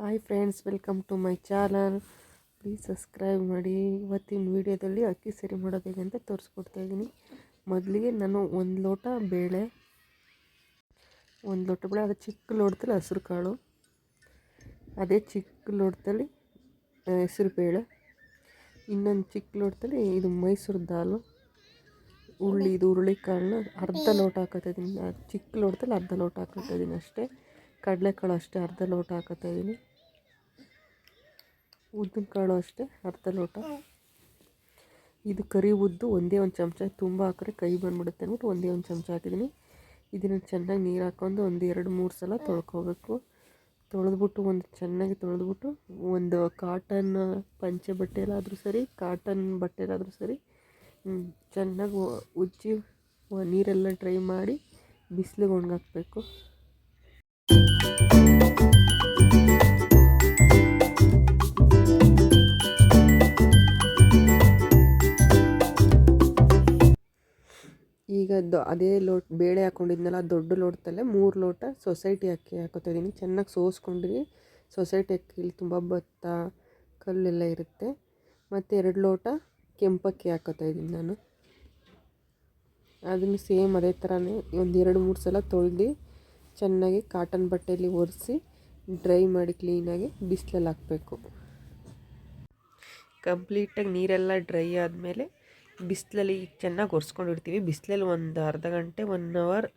Hi friends welcome to my channel please subscribe ಮಾಡಿ. ಇವತ್ತಿನ ವೀಡಿಯೋದಲ್ಲಿ ಅಕ್ಕಿ ಸರಿ ಮಾಡೋದು ಹೇಗೆ ಅಂತ ತೋರಿಸ್ಕೊಡ್ತಾ ಇದ್ದೀನಿ. ಮೊದಲಿಗೆ ನಾನು ಒಂದು ಲೋಟ ಬೇಳೆ, ಒಂದು ಲೋಟ ಬೇಳೆ, ಅದು ಚಿಕ್ಕ ಲೋಟದಲ್ಲಿ ಹಸಿರು ಕಾಳು, ಅದೇ ಚಿಕ್ಕ ಲೋಟದಲ್ಲಿ ಹೆಸರು ಬೇಳೆ, ಇನ್ನೊಂದು ಚಿಕ್ಕ ಲೋಟದಲ್ಲಿ ಇದು ಮೈಸೂರು ದಾಲು, ಉಳ್ಳಿ, ಇದು ಹುರುಳಿಕಾಳನ್ನ ಅರ್ಧ ಲೋಟ ಹಾಕೋತಾ ಇದ್ದೀನಿ. ಚಿಕ್ಕ ಲೋಟದಲ್ಲಿ ಅರ್ಧ ಲೋಟ ಹಾಕೋತಾ ಇದ್ದೀನಿ ಅಷ್ಟೇ. ಕಡಲೆಕಾಳು ಅಷ್ಟೇ ಅರ್ಧ ಲೋಟ ಹಾಕೋತಾ ಇದ್ದೀನಿ ಉದ್ದಿನ ಕಾಳು ಅಷ್ಟೇ ಅರ್ಧ ಲೋಟ. ಇದು ಕರಿ ಉದ್ದು ಒಂದೇ ಒಂದು ಚಮಚ, ತುಂಬ ಹಾಕಿದ್ರೆ ಕೈ ಬಂದ್ಬಿಡುತ್ತೆ ಅಂದ್ಬಿಟ್ಟು ಒಂದೇ ಒಂದು ಚಮಚ ಹಾಕಿದ್ದೀನಿ ಇದನ್ನು ಚೆನ್ನಾಗಿ ನೀರು ಹಾಕೊಂಡು ಒಂದು ಎರಡು ಮೂರು ಸಲ ತೊಳ್ಕೊಬೇಕು. ತೊಳೆದ್ಬಿಟ್ಟು ಒಂದು ಚೆನ್ನಾಗಿ ತೊಳೆದ್ಬಿಟ್ಟು ಒಂದು ಕಾಟನ್ ಪಂಚೆ ಬಟ್ಟೆಲಾದರೂ ಸರಿ ಕಾಟನ್ ಬಟ್ಟೆಲಾದರೂ ಸರಿ ಚೆನ್ನಾಗಿ ಉಜ್ಜಿ, ನೀರೆಲ್ಲ ಡ್ರೈ ಮಾಡಿ ಬಿಸಿಲಿಗೆ ಒಣಗಾಕಬೇಕು. ಈಗ ಅದೇ ಲೋಟ, ಬೇಳೆ ಹಾಕ್ಕೊಂಡಿದ್ನಲ್ಲ ದೊಡ್ಡ ಲೋಟದಲ್ಲೇ ಮೂರು ಲೋಟ ಸೊಸೈಟಿ ಅಕ್ಕಿ ಹಾಕೋತಾ ಇದ್ದೀನಿ ಚೆನ್ನಾಗಿ ಸೋಸ್ಕೊಂಡ್ರಿ ಸೊಸೈಟಿ ಅಕ್ಕಿಲಿ ತುಂಬ ಭತ್ತ, ಕಲ್ಲೆಲ್ಲ ಇರುತ್ತೆ. ಮತ್ತು ಎರಡು ಲೋಟ ಕೆಂಪಕ್ಕಿ ಹಾಕೋತಾ ಇದ್ದೀನಿ ನಾನು. ಅದನ್ನು ಸೇಮ್ ಅದೇ ಥರನೇ ಒಂದು ಎರಡು ಮೂರು ಸಲ ತೊಳೆದು ಚೆನ್ನಾಗಿ ಕಾಟನ್ ಬಟ್ಟೆಯಲ್ಲಿ ಒರೆಸಿ ಡ್ರೈ ಮಾಡಿ ಕ್ಲೀನಾಗಿ ಬಿಸಿಲಲ್ಲಿ ಹಾಕಬೇಕು. ಕಂಪ್ಲೀಟಾಗಿ ನೀರೆಲ್ಲ ಡ್ರೈ ಆದಮೇಲೆ ಬಿಸಿಲಲ್ಲಿ ಚೆನ್ನಾಗಿ ಒರೆಸ್ಕೊಂಡಿರ್ತೀವಿ. ಬಿಸಿಲಲ್ಲಿ ಒಂದು ಅರ್ಧ ಗಂಟೆ ಒನ್ ಅವರ್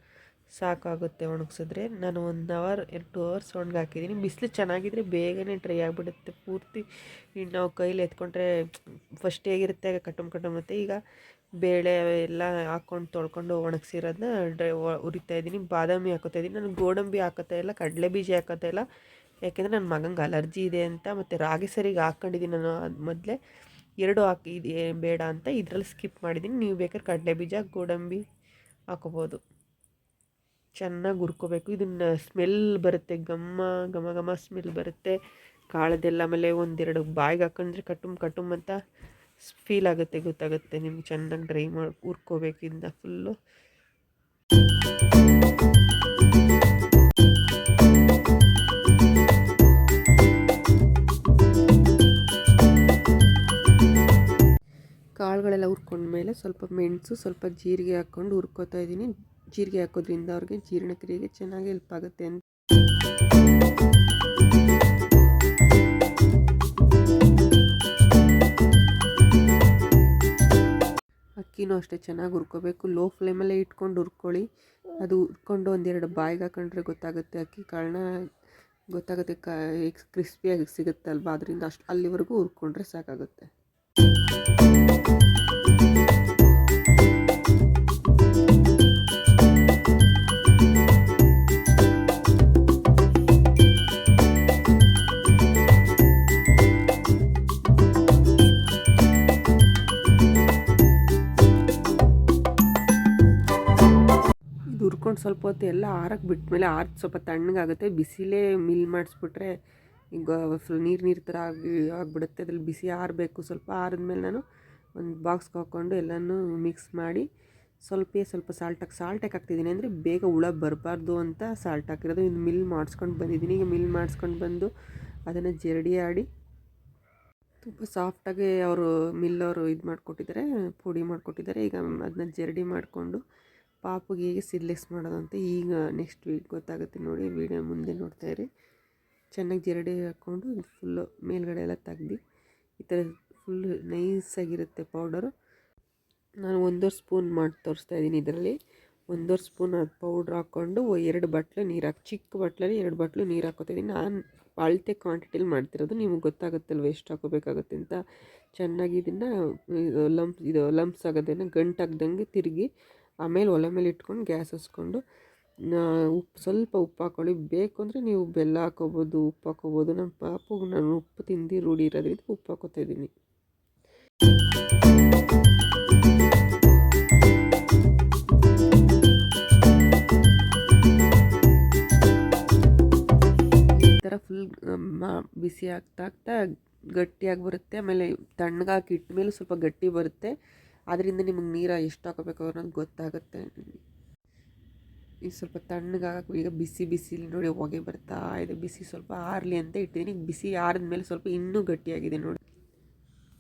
ಸಾಕಾಗುತ್ತೆ ಒಣಗಿಸಿದ್ರೆ. ನಾನು ಒನ್ ಅವರ್ ಟು ಅವರ್ಸ್ ಒಣಗಿ ಹಾಕಿದ್ದೀನಿ. ಬಿಸಿಲು ಚೆನ್ನಾಗಿದ್ರೆ ಬೇಗನೆ ಡ್ರೈ ಆಗಿಬಿಡುತ್ತೆ. ಪೂರ್ತಿ ನಾವು ಕೈಲಿ ಎತ್ಕೊಂಡ್ರೆ ಫಸ್ಟ್ ಹೇಗಿರುತ್ತೆ ಆಗ ಕಟ್ಟಮ್ ಮತ್ತು ಈಗ ಬೇಳೆ ಎಲ್ಲ ಹಾಕ್ಕೊಂಡು ತೊಳ್ಕೊಂಡು ಒಣಗಿಸಿರೋದನ್ನ ಡ್ರೈ ಉರಿತಾ ಇದ್ದೀನಿ. ಬಾದಾಮಿ ಹಾಕೋತಾ ಇದ್ದೀನಿ. ನಾನು ಗೋಡಂಬಿ ಹಾಕೋತಾ ಇಲ್ಲ, ಕಡಲೆ ಬೀಜ ಹಾಕೋತಾ ಇಲ್ಲ. ಯಾಕೆಂದರೆ ನನ್ನ ಮಗಂಗೆ ಅಲರ್ಜಿ ಇದೆ ಅಂತ ಮತ್ತು ರಾಗಿ ಸರಿಗೆ ಹಾಕ್ಕೊಂಡಿದ್ದೀನಿ ನಾನು ಅದು ಮೊದಲೇ. ಎರಡು ಹಾಕಿ ಬೇಡ ಅಂತ ಇದರಲ್ಲಿ ಸ್ಕಿಪ್ ಮಾಡಿದ್ದೀನಿ. ನೀವು ಬೇಕಾದ್ರೆ ಕಡಲೆ ಬೀಜ, ಗೋಡಂಬಿ ಹಾಕೋಬೋದು. ಚೆನ್ನಾಗಿ ಹುರ್ಕೋಬೇಕು. ಇದನ್ನು ಸ್ಮೆಲ್ ಬರುತ್ತೆ, ಘಮ ಘಮ ಘಮ ಸ್ಮೆಲ್ ಬರುತ್ತೆ. ಕಾಳದೆಲ್ಲ ಆಮೇಲೆ ಒಂದೆರಡು ಬಾಯಿಗೆ ಹಾಕೊಂಡ್ರೆ ಕಟ್ಟುಮ್ ಕಟ್ಟುಮ್ ಅಂತ ಫೀಲ್ ಆಗುತ್ತೆ, ಗೊತ್ತಾಗುತ್ತೆ. ನಿಮ್ಗೆ ಚೆನ್ನಾಗಿ ಡ್ರೈ ಮಾಡಿ, ಹುರ್ಕೋಬೇಕಿಂದ ಫುಲ್ಲು ಕಾಳುಗಳೆಲ್ಲ ಹುರ್ಕೊಂಡ್ಮೇಲೆ ಸ್ವಲ್ಪ ಮೆಣಸು, ಸ್ವಲ್ಪ ಜೀರಿಗೆ ಹಾಕ್ಕೊಂಡು ಹುರ್ಕೋತಾ ಇದ್ದೀನಿ. ಜೀರಿಗೆ ಹಾಕೋದ್ರಿಂದ ಅವ್ರಿಗೆ ಜೀರ್ಣಕ್ರಿಯೆಗೆ ಚೆನ್ನಾಗಿ ಹೆಲ್ಪ್ ಆಗುತ್ತೆ ಅಂತ. ಅಷ್ಟೇ ಚೆನ್ನಾಗಿ ಹುರ್ಕೋಬೇಕು. ಲೋ ಫ್ಲೇಮಲ್ಲೇ ಇಟ್ಕೊಂಡು ಹುರ್ಕೊಳ್ಳಿ. ಅದು ಹುರ್ಕೊಂಡು ಒಂದೆರಡು ಬಾಯಿಗೆ ಹಾಕೊಂಡ್ರೆ ಗೊತ್ತಾಗುತ್ತೆ. ಅಕ್ಕಿ ಕಾಳನ್ನ ಗೊತ್ತಾಗುತ್ತೆ ಕ ಕ್ರಿಸ್ಪಿಯಾಗಿ ಸಿಗುತ್ತಲ್ವ? ಅದರಿಂದ ಅಷ್ಟು ಅಲ್ಲಿವರೆಗೂ ಹುರ್ಕೊಂಡ್ರೆ ಸಾಕಾಗುತ್ತೆ. ಹುರ್ಕೊಂಡು ಸ್ವಲ್ಪ ಹೊತ್ತು ಎಲ್ಲ ಆರಕ್ಕೆ ಬಿಟ್ಮೇಲೆ ಆರು ಸ್ವಲ್ಪ ತಣ್ಣಗಾಗುತ್ತೆ. ಬಿಸಿಲೇ ಮಿಲ್ ಮಾಡಿಸ್ಬಿಟ್ರೆ ಈಗ ಫುಲ್ ನೀರು ನೀರು ಥರ ಆಗಿ ಆಗಿಬಿಡುತ್ತೆ. ಅದ್ರಲ್ಲಿ ಬಿಸಿ ಆರಬೇಕು ಸ್ವಲ್ಪ ಆರಿದ್ಮೇಲೆ ನಾನು ಒಂದು ಬಾಕ್ಸ್ಗೆ ಹಾಕ್ಕೊಂಡು ಎಲ್ಲನೂ ಮಿಕ್ಸ್ ಮಾಡಿ ಸ್ವಲ್ಪ ಸ್ವಲ್ಪ ಸಾಲ್ಟ್ ಹಾಕಿ ಸಾಲ್ಟ್ ಹಾಕ್ತಿದ್ದೀನಿ ಅಂದರೆ ಬೇಗ ಹುಳ ಬರಬಾರ್ದು ಅಂತ ಸಾಲ್ಟ್ ಹಾಕಿರೋದು. ಇನ್ನು ಮಿಲ್ ಮಾಡಿಸ್ಕೊಂಡು ಬಂದಿದ್ದೀನಿ. ಈಗ ಮಿಲ್ ಮಾಡಿಸ್ಕೊಂಡು ಬಂದು ಅದನ್ನು ಜರಡಿ ಆಡಿ ತುಂಬ ಸಾಫ್ಟಾಗಿ ಅವರು ಮಿಲ್ಲವರು ಇದು ಮಾಡಿಕೊಟ್ಟಿದ್ದಾರೆ, ಪುಡಿ ಮಾಡಿಕೊಟ್ಟಿದ್ದಾರೆ. ಈಗ ಅದನ್ನ ಜರಡಿ ಮಾಡಿಕೊಂಡು ಪಾಪುಗೆ ಹೇಗೆ ಸಿಡ್ಲೆಸ್ ಮಾಡೋದು ಅಂತ ಈಗ ನೆಕ್ಸ್ಟ್ ವೀಕ್ ಗೊತ್ತಾಗುತ್ತೆ ನೋಡಿ, ವೀಡಿಯೋ ಮುಂದೆ ನೋಡ್ತಾ ಇರಿ. ಚೆನ್ನಾಗಿ ಜರಡಿ ಹಾಕ್ಕೊಂಡು ಫುಲ್ಲು ಮೇಲ್ಗಡೆ ಎಲ್ಲ ತೆಗ್ದು, ಈ ಥರ ಫುಲ್ ನೈಸಾಗಿರುತ್ತೆ ಪೌಡರು ನಾನು ಒಂದೂವರೆ ಸ್ಪೂನ್ ಮಾಡಿ ತೋರಿಸ್ತಾ ಇದ್ದೀನಿ ಇದರಲ್ಲಿ. ಒಂದೂವರೆ ಸ್ಪೂನ್ ಅದು ಪೌಡ್ರ್ ಹಾಕ್ಕೊಂಡು ಎರಡು ಬಟ್ಲು ನೀರು ಹಾಕಿ, ಚಿಕ್ಕ ಬಟ್ಲಲ್ಲಿ ಎರಡು ಬಟ್ಲು ನೀರು ಹಾಕೋತಾ ನಾನು ಅಳತೆ ಕ್ವಾಂಟಿಟಿಲಿ ಮಾಡ್ತಿರೋದು, ನಿಮಗೆ ಗೊತ್ತಾಗುತ್ತಲ್ವ ಎಷ್ಟು ಹಾಕೋಬೇಕಾಗುತ್ತೆ ಅಂತ. ಚೆನ್ನಾಗಿ ಇದನ್ನು ಲಂಪ್ ಇದು ಲಂಪ್ಸ್ ಆಗೋದನ್ನು ಗಂಟಾಗ್ದಂಗೆ ತಿರುಗಿ ಆಮೇಲೆ ಒಲೆ ಮೇಲೆ ಇಟ್ಕೊಂಡು ಗ್ಯಾಸ್ ಹಚ್ಕೊಂಡು ಉಪ್ಪು, ಸ್ವಲ್ಪ ಉಪ್ಪು ಹಾಕ್ಕೊಳ್ಳಿ. ಬೇಕು ಅಂದರೆ ನೀವು ಬೆಲ್ಲ ಹಾಕೋಬೋದು ಉಪ್ಪು ಹಾಕೋಬೋದು ನಮ್ಮ ಪಾಪುಗೆ ನಾನು ಉಪ್ಪು ತಿಂದು ರೂಢಿ ಇರೋದ್ರಿಂದ ಉಪ್ಪು ಹಾಕೋತಾ ಇದ್ದೀನಿ. ಈ ಥರ ಫುಲ್ ಬಿಸಿ ಆಗ್ತಾ ಆಗ್ತಾ ಗಟ್ಟಿಯಾಗಿ ಬರುತ್ತೆ. ಆಮೇಲೆ ತಣ್ಣಗಾಕಿ ಇಟ್ಟ ಮೇಲೆ ಸ್ವಲ್ಪ ಗಟ್ಟಿ ಬರುತ್ತೆ. ಅದರಿಂದ ನಿಮಗೆ ನೀರು ಎಷ್ಟು ಹಾಕೋಬೇಕು ಅನ್ನೋದು ಗೊತ್ತಾಗುತ್ತೆ. ಈಗ ಸ್ವಲ್ಪ ತಣ್ಣಗಾಗಕ್ಕೆ ಈಗ ಬಿಸಿ ಬಿಸಿಲಿ ನೋಡಿ ಹೊಗೆ ಬರ್ತಾ ಇದೆ. ಬಿಸಿ ಸ್ವಲ್ಪ ಆರಲಿ ಅಂತ ಇಟ್ಟಿದ್ದೀನಿ ಬಿಸಿ ಆರಿದ್ಮೇಲೆ ಸ್ವಲ್ಪ ಇನ್ನೂ ಗಟ್ಟಿಯಾಗಿದೆ ನೋಡಿ.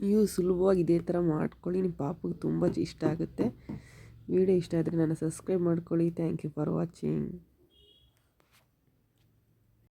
ನೀವು ಸುಲಭವಾಗಿ ಇದೇ ಥರ ಮಾಡ್ಕೊಳ್ಳಿ. ನಿಮ್ಮ ಪಾಪಗೆ ತುಂಬ ಇಷ್ಟ ಆಗುತ್ತೆ. ವಿಡಿಯೋ ಇಷ್ಟ ಆದರೆ ನಾನು ಸಬ್ಸ್ಕ್ರೈಬ್ ಮಾಡ್ಕೊಳ್ಳಿ. Thank you for watching